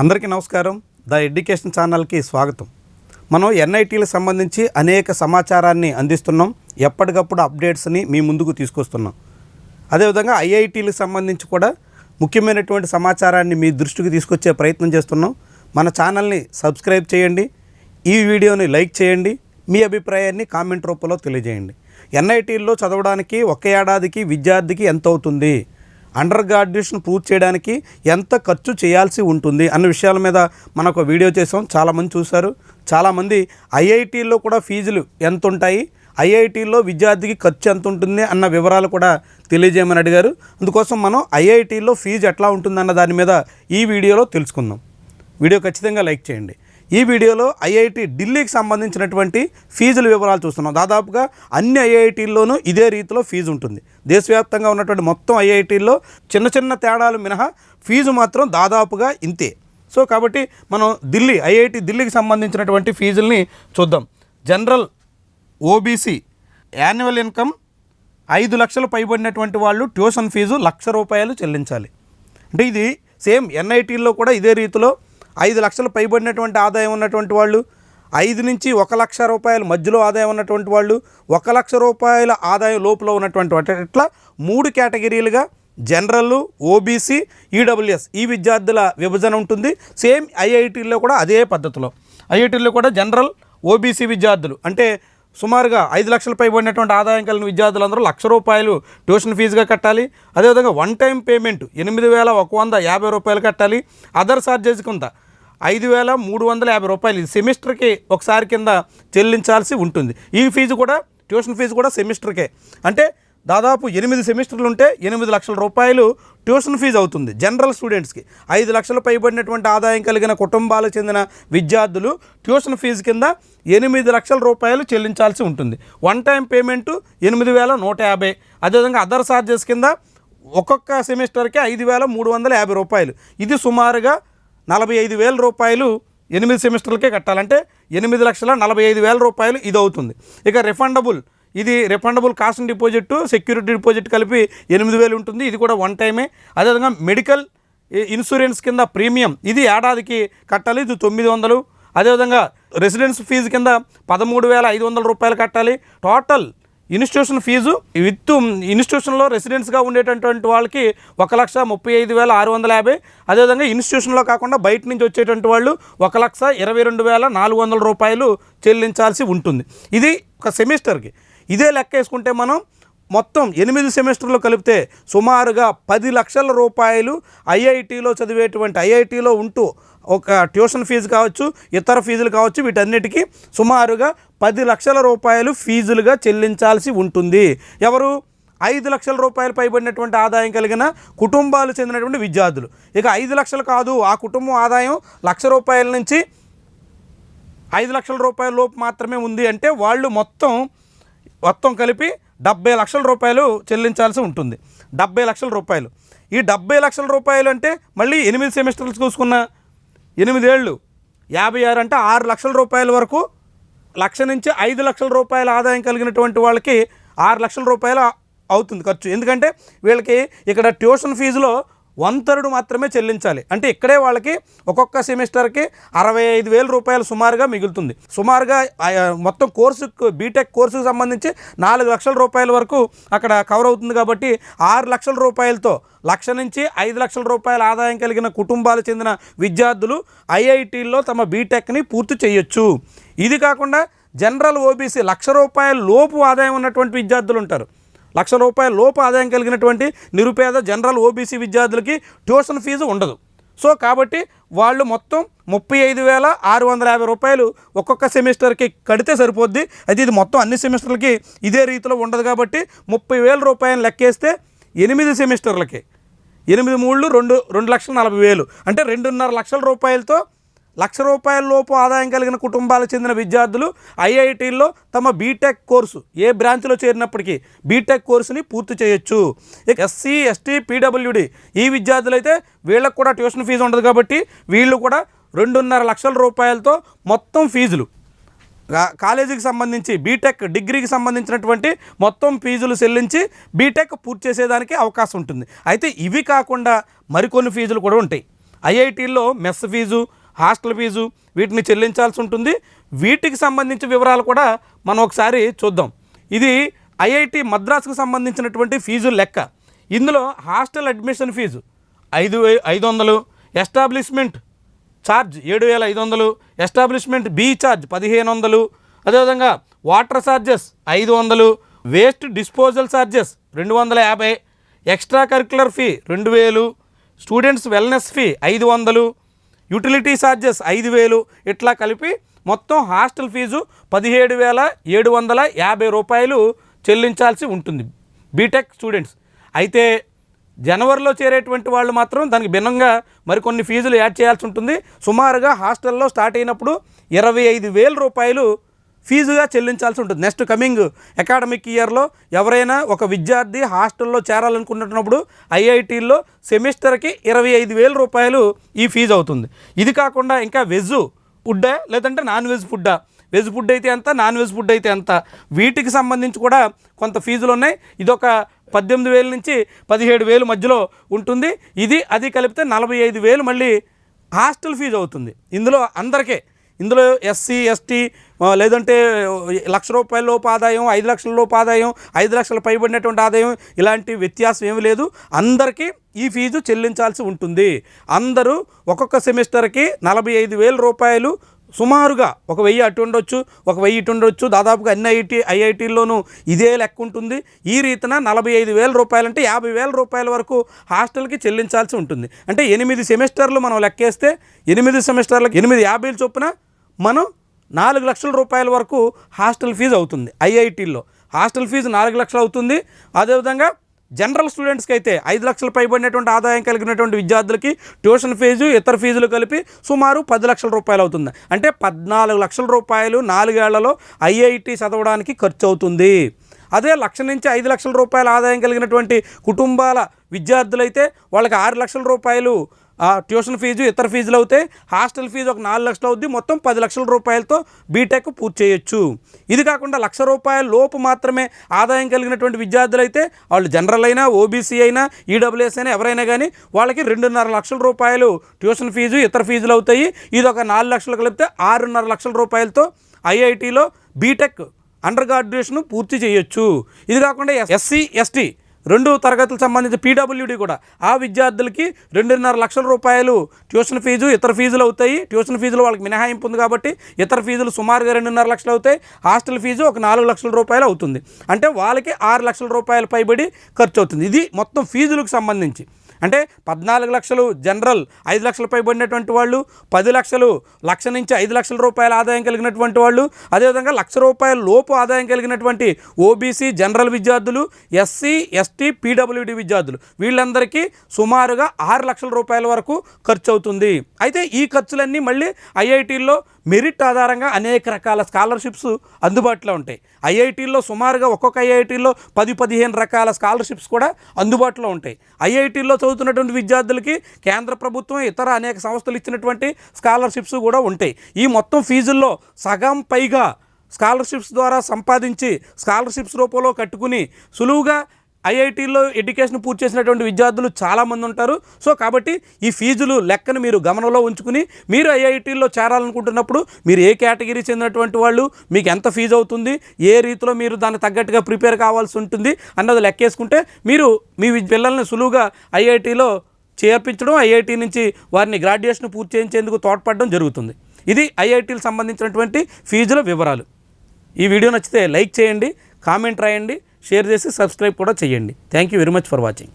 అందరికీ నమస్కారం. The education ఛానల్కి స్వాగతం. మనం ఎన్ఐటీలకు సంబంధించి అనేక సమాచారాన్ని అందిస్తున్నాం. ఎప్పటికప్పుడు అప్డేట్స్ని మీ ముందుకు తీసుకొస్తున్నాం. అదేవిధంగా ఐఐటీలకు సంబంధించి కూడా ముఖ్యమైనటువంటి సమాచారాన్ని మీ దృష్టికి తీసుకొచ్చే ప్రయత్నం చేస్తున్నాం. మన ఛానల్ని సబ్స్క్రైబ్ చేయండి. ఈ వీడియోని లైక్ చేయండి. మీ అభిప్రాయాన్ని కామెంట్ రూపంలో తెలియజేయండి. ఎన్ఐటీల్లో చదవడానికి ఒక ఏడాదికి విద్యార్థికి ఎంత అవుతుంది అండర్ గ్రాడ్యుయేషన్ పూర్తి చేయడానికి ఎంత ఖర్చు చేయాల్సి ఉంటుంది అన్న విషయాల మీద మనకు ఒక వీడియో చేసాం చాలామంది చూశారు. చాలామంది ఐఐటీల్లో కూడా ఫీజులు ఎంత ఉంటాయి ఐఐటీల్లో విద్యార్థికి ఖర్చు ఎంత ఉంటుంది అన్న వివరాలు కూడా తెలియజేయమని అడిగారు. అందుకోసం మనం ఐఐటీల్లో ఫీజు ఎట్లా ఉంటుందన్న దాని మీద ఈ వీడియోలో తెలుసుకుందాం. వీడియో ఖచ్చితంగా లైక్ చేయండి. ఈ వీడియోలో ఐఐటి ఢిల్లీకి సంబంధించినటువంటి ఫీజుల వివరాలు చూస్తున్నాం. దాదాపుగా అన్ని ఐఐటీల్లోనూ ఇదే రీతిలో ఫీజు ఉంటుంది. దేశవ్యాప్తంగా ఉన్నటువంటి మొత్తం ఐఐటీల్లో చిన్న చిన్న తేడాలు మినహా ఫీజు మాత్రం దాదాపుగా ఇంతే. సో కాబట్టి మనం ఢిల్లీ ఐఐటి ఢిల్లీకి సంబంధించినటువంటి ఫీజుల్ని చూద్దాం. జనరల్ ఓబీసీ యాన్యువల్ ఇన్కమ్ ఐదు లక్షలు పైబడినటువంటి వాళ్ళు ట్యూషన్ ఫీజు లక్ష రూపాయలు చెల్లించాలి. అంటే ఇది సేమ్ ఎన్ఐటీల్లో కూడా ఇదే రీతిలో ఐదు లక్షలు పైబడినటువంటి ఆదాయం ఉన్నటువంటి వాళ్ళు ఐదు నుంచి ఒక లక్ష రూపాయల మధ్యలో ఆదాయం ఉన్నటువంటి వాళ్ళు ఒక లక్ష రూపాయల ఆదాయం లోపల ఉన్నటువంటి వాళ్ళు ఇట్లా మూడు కేటగిరీలుగా జనరల్ ఓబీసీ ఈడబ్ల్యూఎస్ ఈ విద్యార్థుల విభజన ఉంటుంది. సేమ్ ఐఐటీల్లో కూడా అదే పద్ధతిలో. ఐఐటీల్లో కూడా జనరల్ ఓబీసీ విద్యార్థులు అంటే సుమారుగా ఐదు లక్షల పైబడినటువంటి ఆదాయం కలిగిన విద్యార్థులందరూ లక్ష రూపాయలు ట్యూషన్ ఫీజుగా కట్టాలి. అదేవిధంగా వన్ టైం పేమెంట్ ఎనిమిది వేల ఒక వంద యాభై రూపాయలు కట్టాలి. అదర్ ఛార్జెస్ కింద ఐదు వేల మూడు వందల యాభై రూపాయలు ఇది సెమిస్టర్కి ఒకసారి కింద చెల్లించాల్సి ఉంటుంది. ఈ ఫీజు కూడా ట్యూషన్ ఫీజు కూడా సెమిస్టర్కే. అంటే దాదాపు ఎనిమిది సెమిస్టర్లు ఉంటే ఎనిమిది లక్షల రూపాయలు ట్యూషన్ ఫీజు అవుతుంది జనరల్ స్టూడెంట్స్కి. ఐదు లక్షలు పైబడినటువంటి ఆదాయం కలిగిన కుటుంబాలకు చెందిన విద్యార్థులు ట్యూషన్ ఫీజు కింద ఎనిమిది లక్షల రూపాయలు చెల్లించాల్సి ఉంటుంది. వన్ టైం పేమెంటు ఎనిమిది వేల నూట యాభై. అదేవిధంగా అదర్ ఛార్జెస్ కింద ఒక్కొక్క సెమిస్టర్కి ఐదు వేల మూడు వందల యాభై రూపాయలు. ఇది సుమారుగా నలభై ఐదు వేల రూపాయలు ఎనిమిది సెమిస్టర్లకే కట్టాలంటే ఎనిమిది లక్షల నలభై ఐదు వేల రూపాయలు ఇది అవుతుంది ఇక రిఫండబుల్ ఇది refundable cost deposit security deposit కలిపి ఎనిమిది వేలు ఉంటుంది. ఇది కూడా వన్ టైమే అదేవిధంగా మెడికల్ ఇన్సూరెన్స్ కింద ప్రీమియం ఇది ఏడాదికి కట్టాలి. ఇది తొమ్మిది వందలు. అదేవిధంగా రెసిడెన్స్ ఫీజు కింద పదమూడు వేల ఐదు వందల రూపాయలు కట్టాలి. టోటల్ ఇన్స్టిట్యూషన్ ఫీజు విత్ ఇన్స్టిట్యూషన్లో రెసిడెన్స్గా ఉండేటటువంటి వాళ్ళకి ఒక లక్ష ముప్పై ఐదు వేల ఆరు వందల యాభై. అదేవిధంగా ఇన్స్టిట్యూషన్లో కాకుండా బయట నుంచి వచ్చేటువంటి వాళ్ళు ఒక లక్ష ఇరవై రెండు వేల నాలుగు వందల రూపాయలు చెల్లించాల్సి ఉంటుంది. ఇది ఒక సెమిస్టర్కి. ఇదే లెక్క వేసుకుంటే మనం మొత్తం ఎనిమిది సెమిస్టర్లు కలిపితే సుమారుగా పది లక్షల రూపాయలు ఐఐటీలో చదివేటువంటి ఐఐటీలో ఉంటూ ఒక ట్యూషన్ ఫీజు కావచ్చు ఇతర ఫీజులు కావచ్చు వీటన్నిటికీ సుమారుగా పది లక్షల రూపాయలు ఫీజులుగా చెల్లించాల్సి ఉంటుంది. ఎవరు? ఐదు లక్షల రూపాయలు పైబడినటువంటి ఆదాయం కలిగిన కుటుంబాలు చెందినటువంటి విద్యార్థులు. ఇక ఐదు లక్షలు కాదు ఆ కుటుంబం ఆదాయం లక్ష రూపాయల నుంచి ఐదు లక్షల రూపాయల లోపు మాత్రమే ఉంది అంటే వాళ్ళు మొత్తం మొత్తం కలిపి డెబ్బై లక్షల రూపాయలు చెల్లించాల్సి ఉంటుంది. డెబ్బై లక్షల రూపాయలు. ఈ డెబ్బై లక్షల రూపాయలు అంటే మళ్ళీ ఎనిమిది సెమిస్టర్లు చూసుకున్న ఎనిమిదేళ్ళు యాభై ఆరు అంటే ఆరు లక్షల రూపాయల వరకు లక్ష నుంచి ఐదు లక్షల రూపాయల ఆదాయం కలిగినటువంటి వాళ్ళకి ఆరు లక్షల రూపాయలు అవుతుంది ఖర్చు. ఎందుకంటే వీళ్ళకి ఇక్కడ ట్యూషన్ ఫీజులో వన్ థర్డ్ మాత్రమే చెల్లించాలి. అంటే ఇక్కడే వాళ్ళకి ఒక్కొక్క సెమిస్టర్కి అరవై ఐదు వేల రూపాయలు సుమారుగా మిగులుతుంది. సుమారుగా మొత్తం కోర్సుకు బీటెక్ కోర్సుకు సంబంధించి నాలుగు లక్షల రూపాయల వరకు అక్కడ కవర్ అవుతుంది కాబట్టి ఆరు లక్షల రూపాయలతో లక్ష నుంచి ఐదు లక్షల రూపాయల ఆదాయం కలిగిన కుటుంబాలు చెందిన విద్యార్థులు ఐఐటీల్లో తమ బీటెక్ని పూర్తి చేయొచ్చు. ఇది కాకుండా జనరల్ ఓబీసీ లక్ష రూపాయల లోపు ఆదాయం ఉన్నటువంటి విద్యార్థులు ఉంటారు. లక్ష రూపాయల లోపు ఆదాయం కలిగినటువంటి నిరుపేద జనరల్ ఓబీసీ విద్యార్థులకి ట్యూషన్ ఫీజు ఉండదు. సో కాబట్టి వాళ్ళు మొత్తం ముప్పై ఐదు వేల ఆరు వందల యాభై రూపాయలు ఒక్కొక్క సెమిస్టర్కి కడితే సరిపోద్ది. అయితే ఇది మొత్తం అన్ని సెమిస్టర్లకి ఇదే రీతిలో ఉండదు కాబట్టి ముప్పై వేల రూపాయలు లెక్కేస్తే ఎనిమిది సెమిస్టర్లకి ఎనిమిది మూడు రెండు రెండు లక్షల నలభై వేలు. అంటే రెండున్నర లక్షల రూపాయలతో లక్ష రూపాయల లోపు ఆదాయం కలిగిన కుటుంబాలకు చెందిన విద్యార్థులు ఐఐటీల్లో తమ బీటెక్ కోర్సు ఏ బ్రాంచ్లో చేరినప్పటికీ బీటెక్ కోర్సుని పూర్తి చేయొచ్చు. ఇక ఎస్సీ ఎస్టీ పీడబ్ల్యూడి ఈ విద్యార్థులైతే వీళ్ళకు కూడా ట్యూషన్ ఫీజు ఉండదు కాబట్టి వీళ్ళు కూడా రెండున్నర లక్షల రూపాయలతో మొత్తం ఫీజులు. కాలేజీకి సంబంధించి బీటెక్ డిగ్రీకి సంబంధించినటువంటి మొత్తం ఫీజులు చెల్లించి బీటెక్ పూర్తి చేసేదానికి అవకాశం ఉంటుంది. అయితే ఇవి కాకుండా మరికొన్ని ఫీజులు కూడా ఉంటాయి. ఐఐటీల్లో మెస్ ఫీజు హాస్టల్ ఫీజు వీటిని చెల్లించాల్సి ఉంటుంది. వీటికి సంబంధించిన వివరాలు కూడా మనం ఒకసారి చూద్దాం. ఇది ఐఐటి మద్రాసుకు సంబంధించినటువంటి ఫీజు లెక్క. ఇందులో హాస్టల్ అడ్మిషన్ ఫీజు ఐదు వే- ఐదు వందలు ఎస్టాబ్లిష్మెంట్ ఛార్జ్ ఏడు వేల ఐదు వందలు ఎస్టాబ్లిష్మెంట్ బీ ఛార్జ్ పదిహేను వందలు అదేవిధంగా వాటర్ ఛార్జెస్ ఐదు వందలు వేస్ట్ డిస్పోజల్ ఛార్జెస్ రెండు వందల యాభై ఎక్స్ట్రా కరికులర్ ఫీ రెండు వేలు స్టూడెంట్స్ వెల్నెస్ ఫీ ఐదు వందలు యూటిలిటీ ఛార్జెస్ ఐదు వేలు. ఇట్లా కలిపి మొత్తం హాస్టల్ ఫీజు పదిహేడు వేల ఏడు వందల యాభై రూపాయలు చెల్లించాల్సి ఉంటుంది. బీటెక్ స్టూడెంట్స్ అయితే జనవరిలో చేరేటువంటి వాళ్ళు మాత్రం దానికి భిన్నంగా మరికొన్ని ఫీజులు యాడ్ చేయాల్సి ఉంటుంది. సుమారుగా హాస్టల్లో స్టార్ట్ అయినప్పుడు ఇరవై ఐదు వేల రూపాయలు ఫీజుగా చెల్లించాల్సి ఉంటుంది. నెక్స్ట్ కమింగ్ అకాడమిక్ ఇయర్లో ఎవరైనా ఒక విద్యార్థి హాస్టల్లో చేరాలనుకుంటున్నప్పుడు ఐఐటీల్లో సెమిస్టర్కి ఇరవై ఐదు వేల రూపాయలు ఈ ఫీజు అవుతుంది. ఇది కాకుండా ఇంకా వెజ్ ఫుడ్డా లేదంటే నాన్ వెజ్ ఫుడ్డా? వెజ్ ఫుడ్ అయితే ఎంత నాన్ వెజ్ ఫుడ్ అయితే ఎంత? వీటికి సంబంధించి కూడా కొంత ఫీజులు ఉన్నాయి. ఇది ఒక పద్దెనిమిది వేల నుంచి పదిహేడు వేలు మధ్యలో ఉంటుంది. ఇది అది కలిపితే నలభై ఐదు వేలు మళ్ళీ హాస్టల్ ఫీజు అవుతుంది. ఇందులో అందరికీ. ఇందులో ఎస్సీ ఎస్టీ లేదంటే లక్ష రూపాయల లోపు ఆదాయం ఐదు లక్షల లోపు ఆదాయం ఐదు లక్షల పైబడినటువంటి ఆదాయం ఇలాంటి వ్యత్యాసం ఏమీ లేదు. అందరికీ ఈ ఫీజు చెల్లించాల్సి ఉంటుంది. అందరూ ఒక్కొక్క సెమిస్టర్కి నలభై ఐదు వేల రూపాయలు సుమారుగా ఒక వెయ్యి అటు ఉండొచ్చు ఒక వెయ్యి ఇటు ఉండొచ్చు. దాదాపుగా అన్ని ఐఐటి ఐఐటీల్లోనూ ఇదే లెక్క ఉంటుంది. ఈ రీతిన నలభై ఐదు వేల రూపాయలంటే యాభై వేల రూపాయల వరకు హాస్టల్కి చెల్లించాల్సి ఉంటుంది. అంటే ఎనిమిది సెమిస్టర్లు మనం లెక్కేస్తే ఎనిమిది సెమిస్టర్లకు ఎనిమిది యాభైలు చొప్పున మనం నాలుగు లక్షల రూపాయల వరకు హాస్టల్ ఫీజు అవుతుంది ఐఐటీల్లో. హాస్టల్ ఫీజు నాలుగు లక్షలు అవుతుంది. అదేవిధంగా జనరల్ స్టూడెంట్స్కి అయితే ఐదు లక్షలు పైబడినటువంటి ఆదాయం కలిగినటువంటి విద్యార్థులకి ట్యూషన్ ఫీజు ఇతర ఫీజులు కలిపి సుమారు పది లక్షల రూపాయలు అవుతుంది. అంటే పద్నాలుగు లక్షల రూపాయలు నాలుగేళ్ళలో ఐఐటి చదవడానికి ఖర్చు అవుతుంది. అదే లక్ష నుంచి ఐదు లక్షల రూపాయల ఆదాయం కలిగినటువంటి కుటుంబాల విద్యార్థులైతే వాళ్ళకి ఆరు లక్షల రూపాయలు ట్యూషన్ ఫీజు ఇతర ఫీజులు అవుతాయి. హాస్టల్ ఫీజు ఒక నాలుగు లక్షలు అవుద్ది. మొత్తం పది లక్షల రూపాయలతో బీటెక్ పూర్తి చేయొచ్చు. ఇది కాకుండా లక్ష రూపాయల లోపు మాత్రమే ఆదాయం కలిగినటువంటి విద్యార్థులు అయితే వాళ్ళు జనరల్ అయినా ఓబీసీ అయినా ఈడబ్ల్యూఎస్ అయినా ఎవరైనా కానీ వాళ్ళకి రెండున్నర లక్షల రూపాయలు ట్యూషన్ ఫీజు ఇతర ఫీజులు అవుతాయి. ఇది ఒక నాలుగు లక్షలు కలిపితే ఆరున్నర లక్షల రూపాయలతో ఐఐటిలో బీటెక్ అండర్ గ్రాడ్యుయేషన్ పూర్తి చేయొచ్చు. ఇది కాకుండా ఎస్సీ ఎస్టీ రెండు తరగతులకు సంబంధించి పీడబ్ల్యూడి కూడా. ఆ విద్యార్థులకి రెండున్నర లక్షల రూపాయలు ట్యూషన్ ఫీజు ఇతర ఫీజులు అవుతాయి. ట్యూషన్ ఫీజులు వాళ్ళకి మినహాయింపు ఉంది కాబట్టి ఇతర ఫీజులు సుమారుగా రెండున్నర లక్షలు అవుతాయి. హాస్టల్ ఫీజు ఒక నాలుగు లక్షల రూపాయలు అవుతుంది. అంటే వాళ్ళకి ఆరు లక్షల రూపాయలు పైబడి ఖర్చు అవుతుంది. ఇది మొత్తం ఫీజులకు సంబంధించి. అంటే పద్నాలుగు లక్షలు జనరల్ ఐదు లక్షల పైబడినటువంటి వాళ్ళు పది లక్షలు లక్ష నుంచి ఐదు లక్షల రూపాయల ఆదాయం కలిగినటువంటి వాళ్ళు అదేవిధంగా లక్ష రూపాయల లోపు ఆదాయం కలిగినటువంటి ఓబీసీ జనరల్ విద్యార్థులు ఎస్సీ ఎస్టీ పీడబ్ల్యూడి విద్యార్థులు. వీళ్ళందరికీ సుమారుగా ఆరు లక్షల రూపాయల వరకు ఖర్చు అవుతుంది అయితే ఈ ఖర్చులన్నీ మళ్ళీ ఐఐటీల్లో మెరిట్ ఆధారంగా అనేక రకాల స్కాలర్షిప్స్ అందుబాటులో ఉంటాయి. ఐఐటీల్లో సుమారుగా ఒక్కొక్క ఐఐటీల్లో పది పదిహేను రకాల స్కాలర్షిప్స్ కూడా అందుబాటులో ఉంటాయి. ఐఐటీల్లో చదువుతున్నటువంటి విద్యార్థులకి కేంద్ర ప్రభుత్వం ఇతర అనేక సంస్థలు ఇచ్చినటువంటి స్కాలర్షిప్స్ కూడా ఉంటాయి. ఈ మొత్తం ఫీజుల్లో సగం పైగా స్కాలర్షిప్స్ ద్వారా సంపాదించి స్కాలర్షిప్స్ రూపంలో కట్టుకుని సులువుగా ఐఐటీలో ఎడ్యుకేషన్ పూర్తి చేసినటువంటి విద్యార్థులు చాలామంది ఉంటారు. సో కాబట్టి ఈ ఫీజులు లెక్కను మీరు గమనంలో ఉంచుకుని మీరు ఐఐటీలో చేరాలనుకుంటున్నప్పుడు మీరు ఏ కేటగిరీ చెందినటువంటి వాళ్ళు మీకు ఎంత ఫీజు అవుతుంది ఏ రీతిలో మీరు దానికి తగ్గట్టుగా ప్రిపేర్ కావాల్సి ఉంటుంది అన్నది లెక్కేసుకుంటే మీరు మీ పిల్లల్ని సులువుగా ఐఐటీలో చేర్పించడం ఐఐటీ నుంచి వారిని గ్రాడ్యుయేషన్ పూర్తి చేయించేందుకు తోడ్పడడం జరుగుతుంది. ఇది ఐఐటీలకు సంబంధించినటువంటి ఫీజుల వివరాలు. ఈ వీడియో నచ్చితే లైక్ చేయండి కామెంట్ రాయండి షేర్ చేసి సబ్స్క్రైబ్ కూడా చేయండి. Thank you very much for watching